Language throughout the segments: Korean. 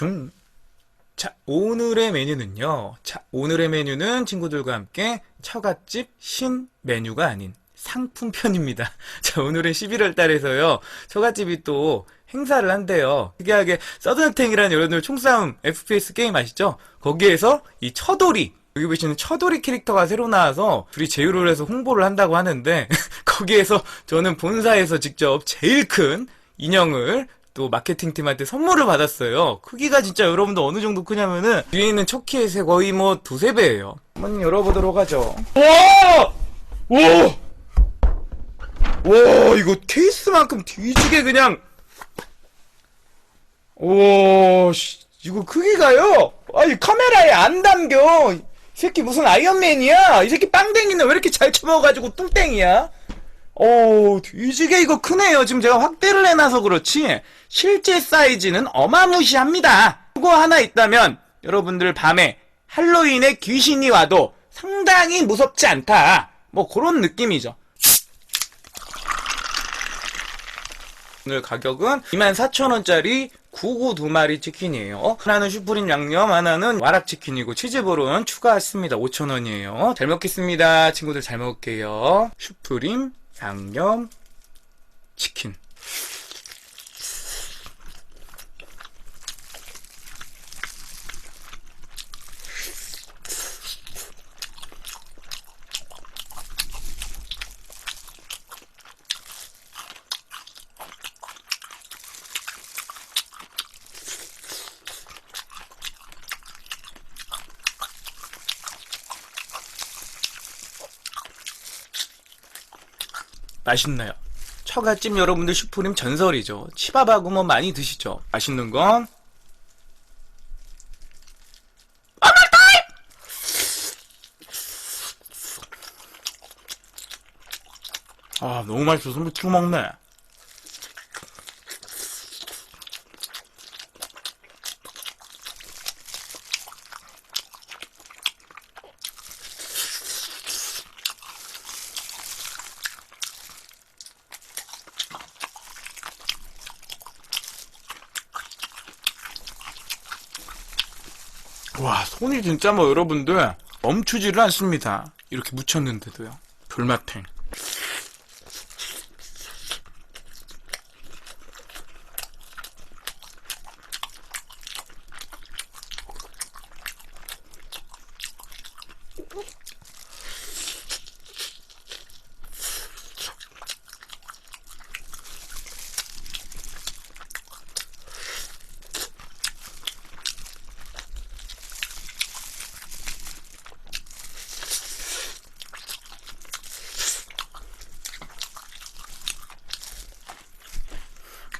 슝. 자, 오늘의 메뉴는요. 자, 오늘의 메뉴는 친구들과 함께 처갓집 신 메뉴가 아닌 상품편입니다. 자, 오늘은 11월 달에서요. 처갓집이 또 행사를 한대요. 특이하게 서든어택이라는 여러분들 총싸움 FPS 게임 아시죠? 거기에서 이 처돌이 여기 보시는 처돌이 캐릭터가 새로 나와서 둘이 제휴를 해서 홍보를 한다고 하는데 거기에서 저는 본사에서 직접 제일 큰 인형을 또 마케팅 팀한테 선물을 받았어요. 크기가 진짜 여러분들 어느 정도 크냐면은 뒤에 있는 척키의 거의 뭐 두세 배예요. 한번 열어보도록 하죠. 와! 와! 와, 이거 케이스만큼 뒤지게 그냥 오, 씨, 이거 크기가요? 아니, 카메라에 안 담겨. 이 새끼 무슨 아이언맨이야? 이 새끼 빵댕이는 왜 이렇게 잘 쳐먹어가지고 뚱땡이야? 오, 뒤지게 이거 크네요. 지금 제가 확대를 해놔서 그렇지. 실제 사이즈는 어마무시합니다. 그거 하나 있다면 여러분들 밤에 할로윈에 귀신이 와도 상당히 무섭지 않다. 뭐 그런 느낌이죠. 오늘 가격은 24,000원짜리 99두 마리 치킨이에요. 하나는 슈프림 양념, 하나는 와락 치킨이고 치즈볼은 추가했습니다. 5,000원이에요. 잘 먹겠습니다. 친구들 잘 먹을게요. 슈프림 양념 치킨. 맛있나요? 처갓집 여러분들 슈프림 전설이죠. 치밥하고 뭐 많이 드시죠. 맛있는 건 아 너무 맛있어서 뭐 찍어 먹네. 와 손이 진짜 뭐 여러분들 멈추지를 않습니다. 이렇게 묻혔는데도요. 돌마탱.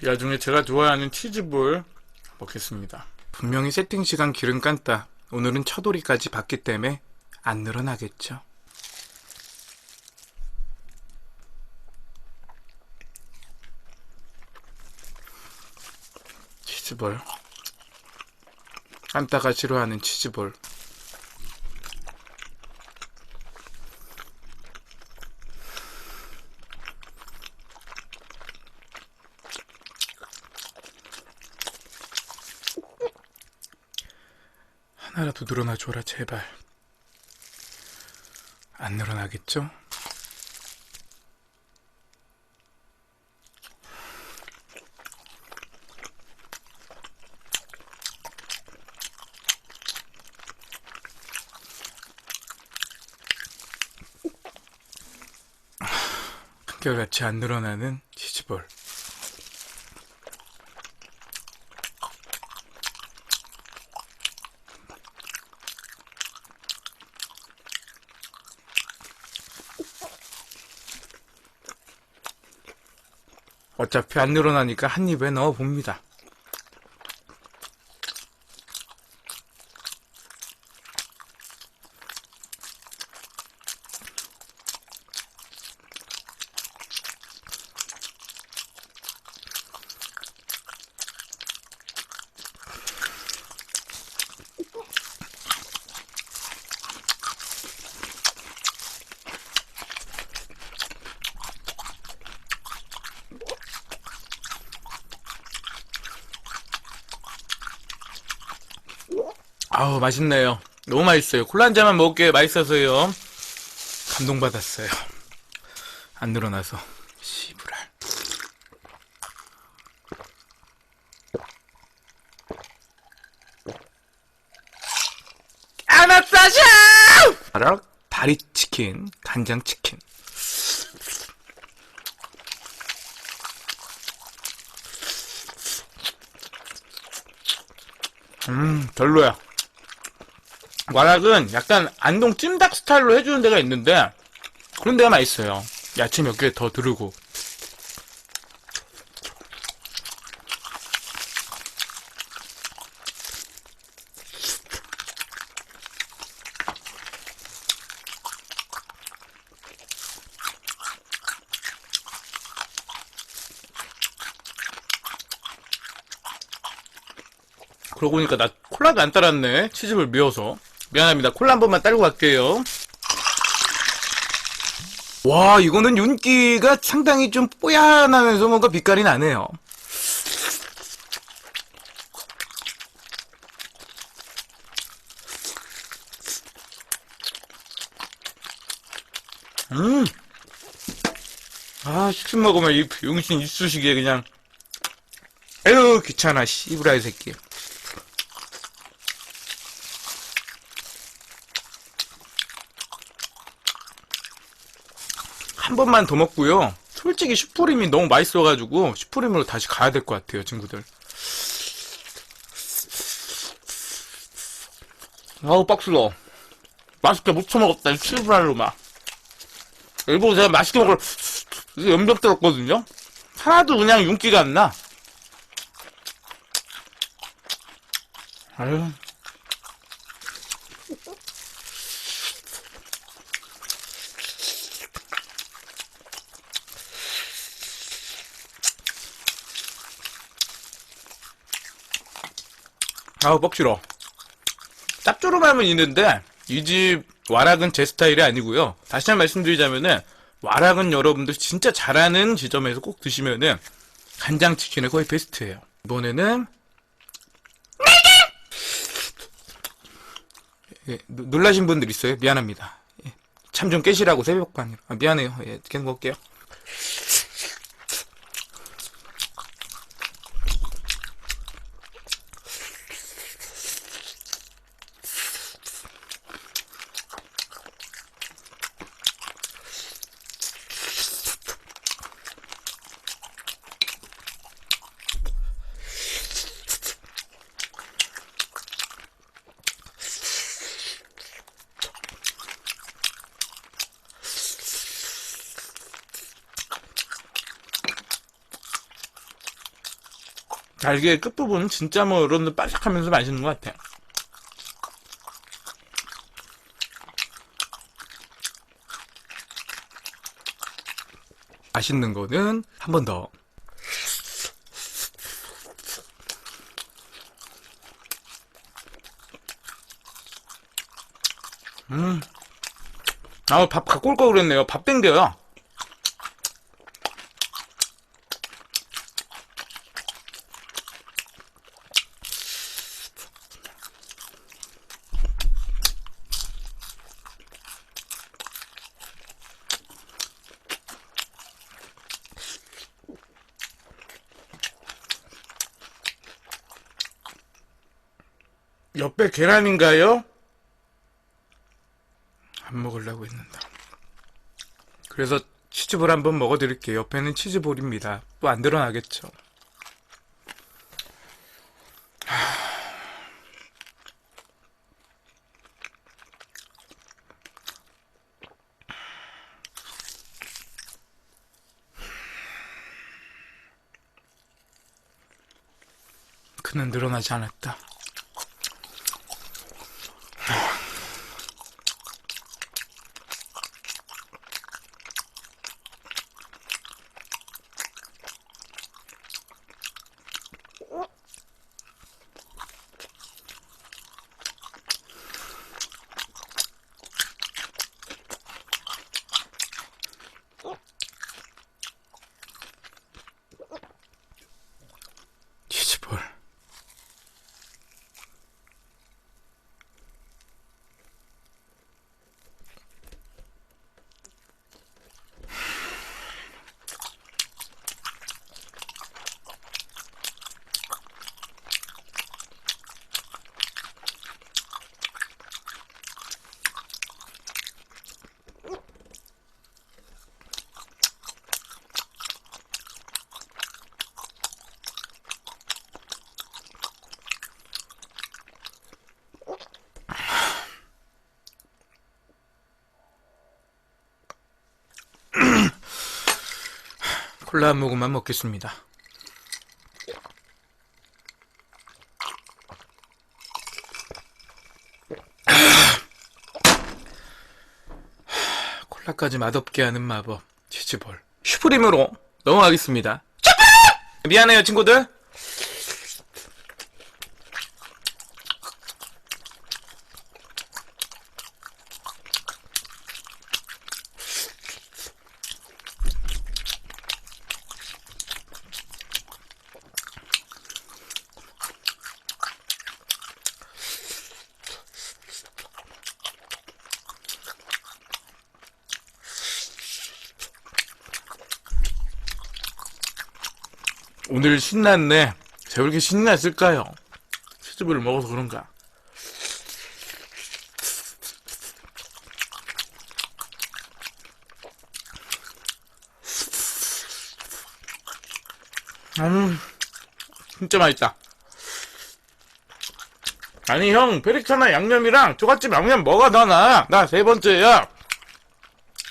이 와중에 제가 좋아하는 치즈볼 먹겠습니다. 분명히 세팅 시간 기름 깐다. 오늘은 차돌이까지 봤기 때문에 안 늘어나겠죠. 치즈볼. 깐따가 싫어하는 치즈볼. 늘어나 줘라 제발. 안 늘어나겠죠? 한결같이 안 늘어나는 치즈볼. 어차피 안 늘어나니까 한 입에 넣어 봅니다. 아우 맛있네요. 너무 맛있어요. 콜라 한 잔만 먹게 맛있어서요. 감동받았어요. 안 늘어나서 시부랄. 아나싸샤! 바로 다리 치킨, 간장 치킨. 음, 별로야. 와락은 약간 안동 찜닭 스타일로 해주는 데가 있는데 그런 데가 맛있어요. 야채 몇 개더 두르고. 그러고 보니까 나 콜라도 안 따랐네. 치즈볼 미워서. 미안합니다. 콜라 한 번만 따르고 갈게요. 와, 이거는 윤기가 상당히 좀 뽀얀하면서 뭔가 빛깔이 나네요. 음. 아, 치킨 먹으면 이 용신 이쑤시개 그냥. 에휴, 귀찮아, 씨부라이 새끼. 한 번만 더 먹고요. 솔직히 슈프림이 너무 맛있어가지고 슈프림으로 다시 가야 될 것 같아요, 친구들. 아우 빡슬러. 맛있게 못 처먹었다, 이 치즈발로 막. 일부러 제가 맛있게 먹을 연병 들었거든요. 하나도 그냥 윤기가 안 나. 아유. 아우 뻑시러 짭조름함은 있는데 이 집 와락은 제 스타일이 아니고요. 다시 한 번 말씀드리자면은 와락은 여러분들 진짜 잘하는 지점에서 꼭 드시면은 간장치킨이 거의 베스트예요. 이번에는 예, 노- 놀라신 분들 있어요? 미안합니다. 예, 참좀 깨시라고 새벽반이라 아, 미안해요. 예, 계속 먹을게요 날개 끝부분은 진짜 뭐 여러분들 바삭하면서 맛있는 것 같아요. 맛있는 거는 한 번 더. 음. 아, 밥 갖고 올걸 그랬네요. 밥 땡겨요. 옆에 계란인가요? 안 먹으려고 했는데. 그래서 치즈볼 한번 먹어드릴게요. 옆에는 치즈볼입니다. 또 안 드러나겠죠. 그는 늘어나지 않았다. 치즈볼. 콜라 한 모금만 먹겠습니다. 콜라까지 맛없게 하는 마법 치즈볼 슈프림으로 넘어가겠습니다. 미안해요 친구들. 오늘 신났네. 제가 왜 이렇게 신났을까요? 치즈볼을 먹어서 그런가? 음, 진짜 맛있다. 아니 형 페리카나 양념이랑 조갓집 양념 뭐가 더 나아? 나 세 번째야.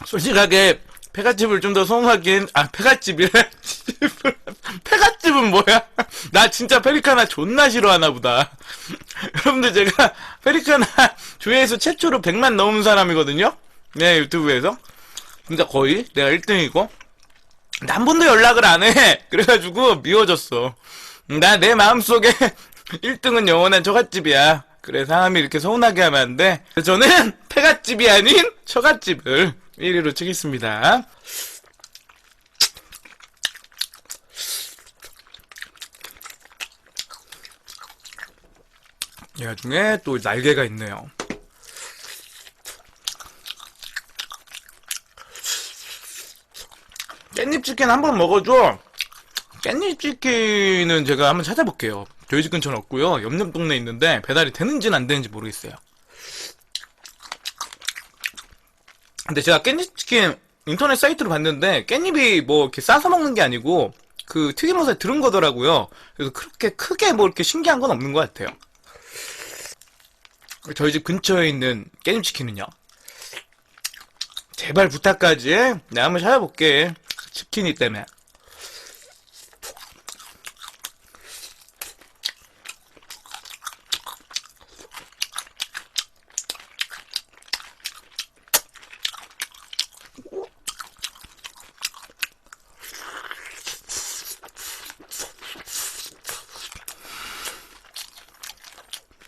솔직하게 폐갓집을 좀 더 선호하긴 아 폐갓집이래. 폐갓집은 뭐야? 나 진짜 페리카나 존나 싫어하나 보다. 여러분들 제가 페리카나 조회수 최초로 100만 넘은 사람이거든요. 네 유튜브에서 진짜 거의 내가 1등이고 근데 한 번도 연락을 안 해. 그래가지고 미워졌어. 나 내 마음속에 1등은 영원한 처갓집이야. 그래 사람이 이렇게 서운하게 하면 안 돼. 저는 폐갓집이 아닌 처갓집을 1위로 치겠습니다. 이 와중에 또 날개가 있네요. 깻잎 치킨 한번 먹어줘. 깻잎 치킨은 제가 한번 찾아볼게요. 저희 집 근처는 없고요. 옆옆 동네에 있는데 배달이 되는지는 안 되는지 모르겠어요. 근데 제가 깻잎 치킨 인터넷 사이트로 봤는데 깻잎이 뭐 이렇게 싸서 먹는 게 아니고 그 튀김옷에 들은 거더라고요. 그래서 그렇게 크게 뭐 이렇게 신기한 건 없는 것 같아요. 저희 집 근처에 있는 깻잎 치킨은요. 제발 부탁까지 내가 한번 찾아볼게. 치킨이 때문에.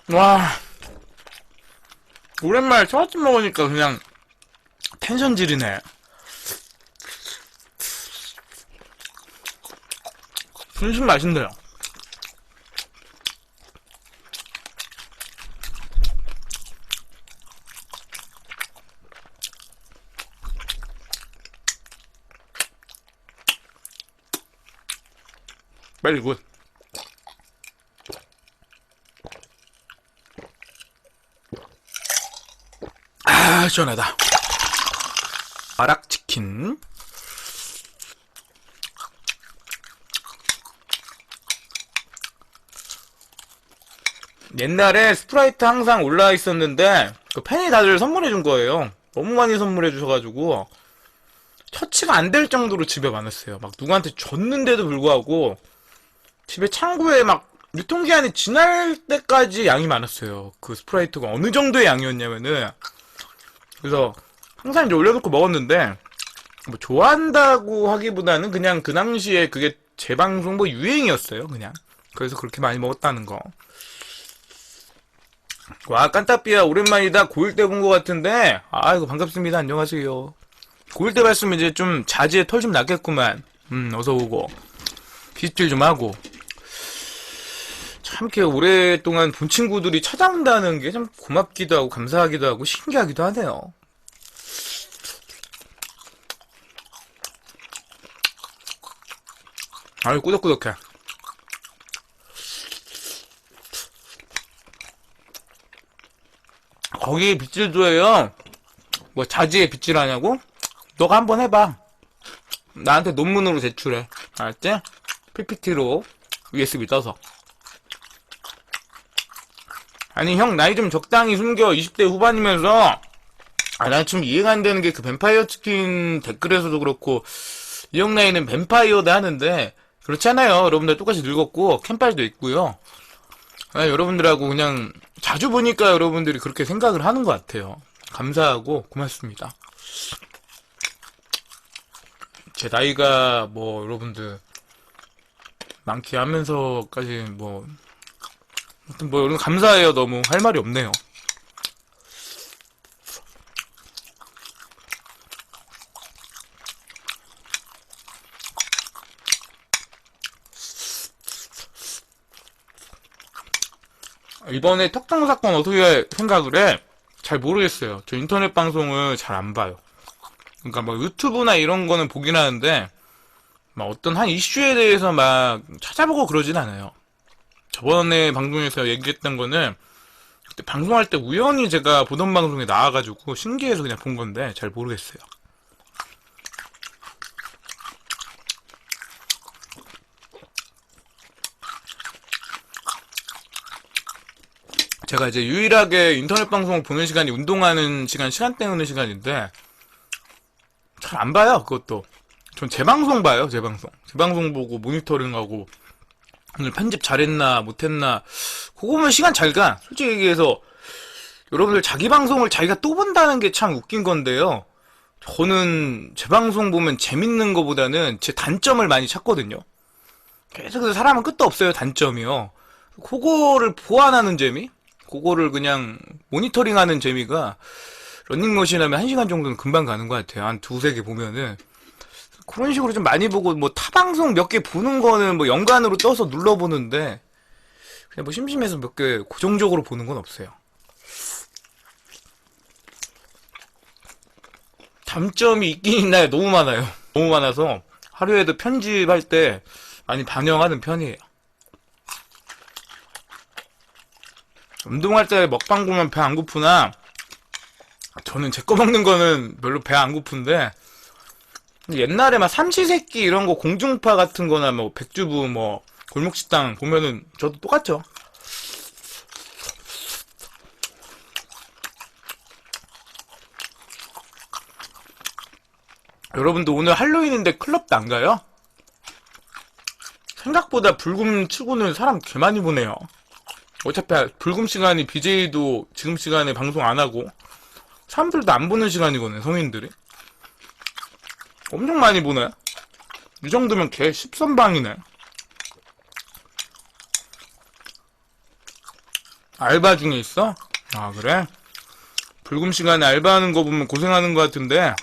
와. 오랜만에 처갓집 먹으니까 그냥 텐션 지리네. 진심 맛있네요. 빨리 굿. 아, 시원하다. 아락치킨. 옛날에 스프라이트 항상 올라와 있었는데, 그 팬이 다들 선물해 준 거예요. 너무 많이 선물해 주셔가지고, 처치가 안 될 정도로 집에 많았어요. 막 누구한테 줬는데도 불구하고, 집에 창고에 막 유통기한이 지날 때까지 양이 많았어요. 그 스프라이트가 어느 정도의 양이었냐면은, 그래서 항상 이제 올려놓고 먹었는데 뭐 좋아한다고 하기보다는 그냥 그 당시에 그게 재방송 뭐 유행이었어요 그냥. 그래서 그렇게 많이 먹었다는 거. 와 깐따삐야 오랜만이다. 고일 때 본 것 같은데. 아이고 반갑습니다. 안녕하세요. 고일 때 봤으면 이제 좀 자지에 털 좀 났겠구만. 음 어서 오고. 빗질 좀 하고 참 이렇게 오랫동안 본 친구들이 찾아온다는 게참 고맙기도 하고 감사하기도 하고 신기하기도 하네요. 아유 꾸덕꾸덕해. 거기 빗질도예요. 뭐 자지에 빗질하냐고? 너가 한번 해봐. 나한테 논문으로 제출해. 알았지? PPT로 USB 떠서. 아니 형 나이 좀 적당히 숨겨 20대 후반이면서 아나좀 이해가 안 되는 게 그 뱀파이어 치킨 댓글에서도 그렇고 이영라이는 뱀파이어다 하는데 그렇지 않아요. 여러분들 똑같이 늙었고 캠팔도 있고요. 아, 여러분들하고 그냥 자주 보니까 여러분들이 그렇게 생각을 하는 것 같아요. 감사하고 고맙습니다. 제 나이가 뭐 여러분들 많기 하면서까지 뭐 아무튼 뭐 여러분 감사해요. 너무 할 말이 없네요. 이번에 턱당 사건 어떻게 생각을 해? 잘 모르겠어요. 저 인터넷 방송을 잘 안 봐요. 그러니까 뭐 유튜브나 이런 거는 보긴 하는데 막 어떤 한 이슈에 대해서 막 찾아보고 그러진 않아요. 저번에 방송에서 얘기했던 거는 그때 방송할 때 우연히 제가 보던 방송에 나와가지고 신기해서 그냥 본 건데 잘 모르겠어요. 제가 이제 유일하게 인터넷 방송을 보는 시간이 운동하는 시간, 시간 때우는 시간인데, 잘 안 봐요, 그것도. 전 재방송 봐요, 재방송. 재방송 보고 모니터링하고, 오늘 편집 잘했나, 못했나, 그거면 시간 잘 가. 솔직히 얘기해서, 여러분들 자기 방송을 자기가 또 본다는 게 참 웃긴 건데요. 저는 제 방송 보면 재밌는 것보다는 제 단점을 많이 찾거든요. 계속해서 사람은 끝도 없어요, 단점이요. 그거를 보완하는 재미? 그거를 그냥 모니터링 하는 재미가 런닝머신 하면 1시간 정도는 금방 가는 것 같아요. 한 두세 개 보면은. 그런 식으로 좀 많이 보고 뭐 타방송 몇 개 보는 거는 뭐 연관으로 떠서 눌러보는데 그냥 뭐 심심해서 몇 개 고정적으로 보는 건 없어요. 단점이 있긴 있나요? 너무 많아요. 너무 많아서 하루에도 편집할 때 많이 반영하는 편이에요. 운동할 때 먹방 보면 배 안 고프나? 저는 제 거 먹는 거는 별로 배 안 고픈데, 옛날에 막 삼시세끼 이런 거 공중파 같은 거나 뭐 백주부 뭐 골목식당 보면은 저도 똑같죠. 여러분도 오늘 할로윈인데 클럽도 안 가요? 생각보다 불금 치고는 사람 개 많이 보네요. 어차피 불금 시간이 BJ도 지금 시간에 방송 안 하고 사람들도 안 보는 시간이거든요 성인들이 엄청 많이 보네 이 정도면 개 십선방이네 알바 중에 있어? 아 그래? 불금 시간에 알바하는 거 보면 고생하는 것 같은데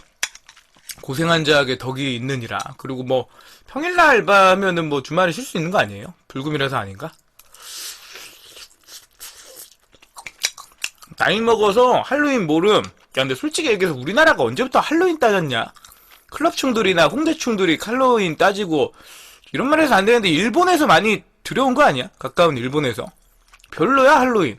고생한 자에게 덕이 있느니라 그리고 뭐 평일날 알바하면은 뭐 주말에 쉴 수 있는 거 아니에요? 불금이라서 아닌가? 나이 먹어서 할로윈 모름. 야, 근데 솔직히 얘기해서 우리나라가 언제부터 할로윈 따졌냐? 클럽 충들이나 홍대 충들이 할로윈 따지고, 이런 말 해서 안 되는데, 일본에서 많이 들여온 거 아니야? 가까운 일본에서. 별로야, 할로윈.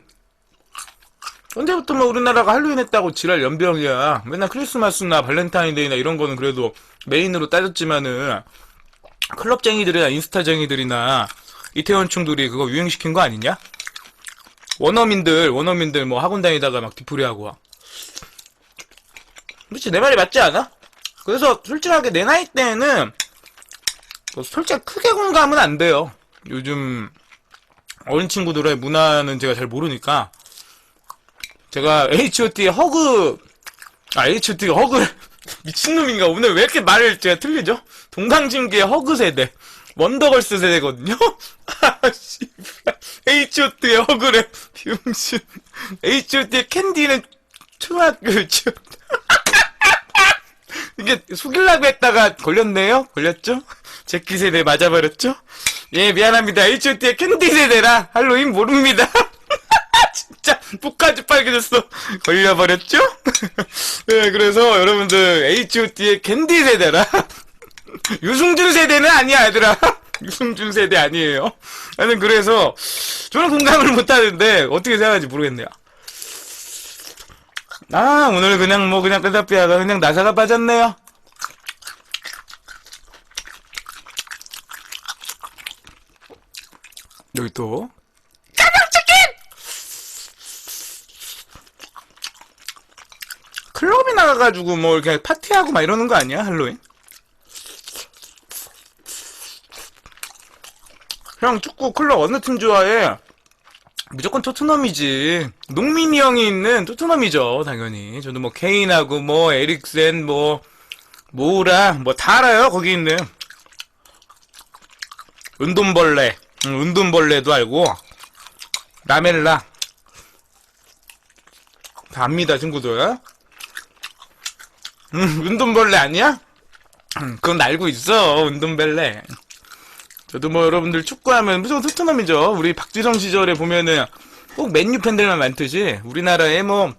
언제부터 뭐 우리나라가 할로윈 했다고 지랄 연병이야. 맨날 크리스마스나 발렌타인데이나 이런 거는 그래도 메인으로 따졌지만은, 클럽쟁이들이나 인스타쟁이들이나 이태원 충들이 그거 유행시킨 거 아니냐? 원어민들, 원어민들 뭐 학원 다니다가 막 와. 그렇지, 내 말이 맞지 않아? 그래서 솔직하게 내 나이 때는 뭐 솔직히 크게 공감은 안 돼요. 요즘 어린 친구들의 문화는 제가 잘 모르니까 제가 H.O.T의 허그 아 H.O.T가 허그 미친놈인가 오늘 왜 이렇게 말을 제가 틀리죠? 동방진기의 허그 세대 원더걸스 세대거든요? 아. H.O.T의 허그래. 병신. H.O.T의 캔디는 초등학교, 초 이게 속일라고 했다가 걸렸네요? 걸렸죠? 제키 세대 맞아버렸죠? 예, 미안합니다. H.O.T의 캔디 세대라 할로윈 모릅니다. 진짜 poka지 빨개졌어. 걸려버렸죠? 네, 그래서 여러분들 H.O.T의 캔디 세대라 유승준 세대는 아니야, 얘들아. 유승준 세대 아니에요. 나는 그래서, 저는 공감을 못하는데, 어떻게 생각하는지 모르겠네요. 아 오늘 그냥 뭐 그냥 빼다빼다가 그냥 나사가 빠졌네요 여기 또 짜장치킨! 클럽이 나가가지고 뭐 이렇게 파티하고 막 이러는 거 아니야 할로윈? 형 축구 클럽 어느 팀 좋아해? 무조건 토트넘이지. 농민이 형이 있는 토트넘이죠, 당연히. 저도 뭐 케인하고 뭐 에릭센 뭐 모우라 뭐 다 알아요, 거기 있는. 은돈벌레, 응, 은돈벌레도 알고 라멜라 다 압니다, 친구들. 음, 은돈벌레 아니야? 음, 그건 알고 있어, 은돈벌레. 저도 뭐 여러분들 축구하면 무조건 토트넘이죠. 우리 박지성 시절에 보면은 꼭 맨유 팬들만 많듯이 우리나라의 뭐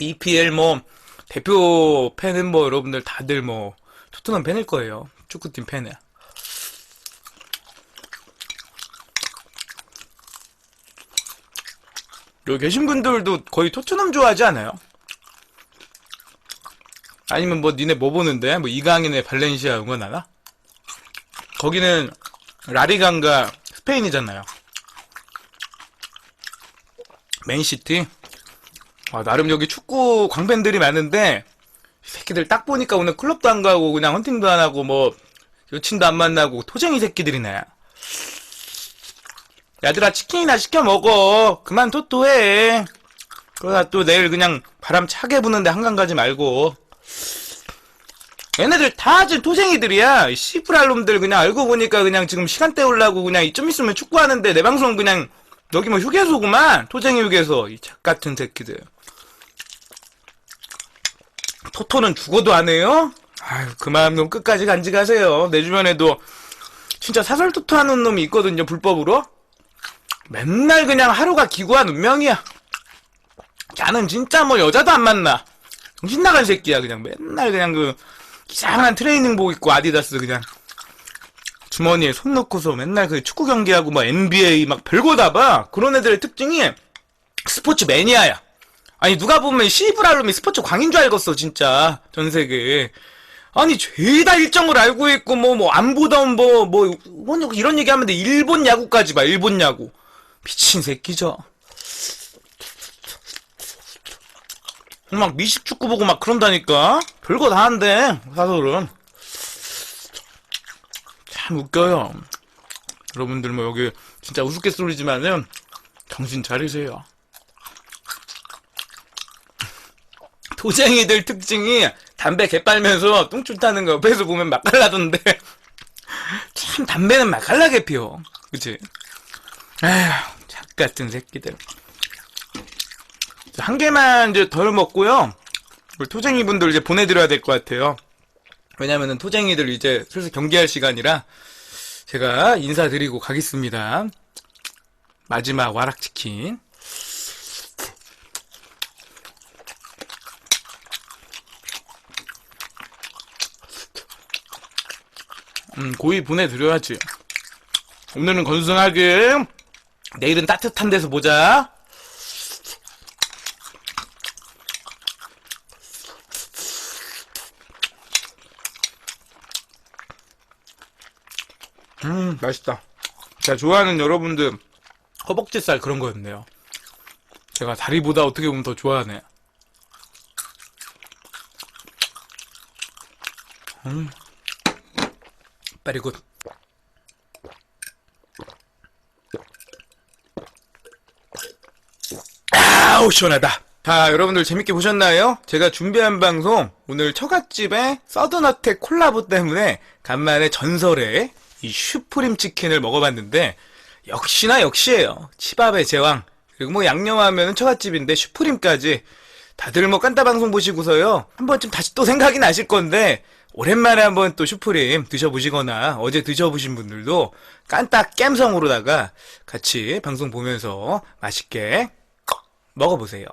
EPL 뭐 대표 팬은 뭐 여러분들 다들 뭐 토트넘 팬일 거예요. 축구팀 팬은. 여기 계신 분들도 거의 토트넘 좋아하지 않아요? 아니면 뭐 니네 뭐 보는데? 뭐 이강인의 발렌시아 응원하나? 거기는 라리강가 스페인이잖아요. 맨시티. 아, 나름 여기 축구 광팬들이 많은데 이 새끼들 딱 보니까 오늘 클럽도 안 가고 그냥 헌팅도 안 하고 뭐 여친도 안 만나고 토쟁이 새끼들이네. 야들아 치킨이나 시켜 먹어. 그만 토토해. 그러다 또 내일 그냥 바람 차게 부는데 한강 가지 말고. 얘네들 다 지금 토쟁이들이야. 이 씨부랄 놈들 그냥 알고 보니까 그냥 지금 시간 때우려고 그냥 이쯤 있으면 축구하는데 내 방송 그냥 여기 뭐 휴게소구만. 토쟁이 휴게소. 이 작 같은 새끼들. 토토는 죽어도 안 해요? 아유, 그 마음 좀 끝까지 간직하세요. 내 주변에도 진짜 사설 토토 하는 놈이 있거든요, 불법으로. 맨날 그냥 하루가 기구한 운명이야. 걔는 진짜 뭐 여자도 안 만나. 정신 나간 새끼야, 그냥 맨날 그냥 그 이상한 트레이닝복 입고 아디다스 그냥 주머니에 손 넣고서 맨날 그 축구 경기하고 막 NBA 막 별거 다 봐. 그런 애들의 특징이 스포츠 매니아야. 아니 누가 보면 시브랄놈이 스포츠 광인 줄 알겠어 진짜 전 세계. 아니 죄다 일정을 알고 있고 뭐 뭐 안 보던 뭐뭐 뭐, 이런 얘기 하면 돼 일본 야구까지 봐 일본 야구 미친 새끼죠. 막 미식 축구 보고 막 그런다니까 별거 다 한대 사설은 참 웃겨요. 여러분들 뭐 여기 진짜 우스갯소리지만은 정신 차리세요. 도쟁이들 특징이 담배 개 빨면서 똥줄 타는 거 옆에서 보면 맛깔나던데 참 담배는 맛깔나게 피워 그치? 에휴 작같은 새끼들 한 개만 이제 덜 먹고요 우리 토쟁이 분들 이제 보내드려야 될 것 같아요 왜냐면은 토쟁이들 이제 슬슬 경기할 시간이라 제가 인사드리고 가겠습니다 마지막 와락치킨 음, 고이 보내드려야지. 오늘은 건승하게. 내일은 따뜻한 데서 보자. 음, 맛있다. 제가 좋아하는 여러분들 허벅지살 그런 거였네요. 제가 다리보다 어떻게 보면 더 좋아하네. 음. 빨리 굿. 아우 시원하다. 자 여러분들 재밌게 보셨나요? 제가 준비한 방송 오늘 처갓집의 서든어택 콜라보 때문에 간만에 전설의 이 슈프림 치킨을 먹어봤는데 역시나 역시예요. 치밥의 제왕 그리고 뭐 양념하면 처갓집인데 슈프림까지 다들 뭐 깐따 방송 보시고서요 한 번쯤 다시 또 생각이 나실 건데 오랜만에 한번 또 슈프림 드셔보시거나 어제 드셔보신 분들도 깐딱 깸성으로다가 같이 방송 보면서 맛있게 먹어보세요.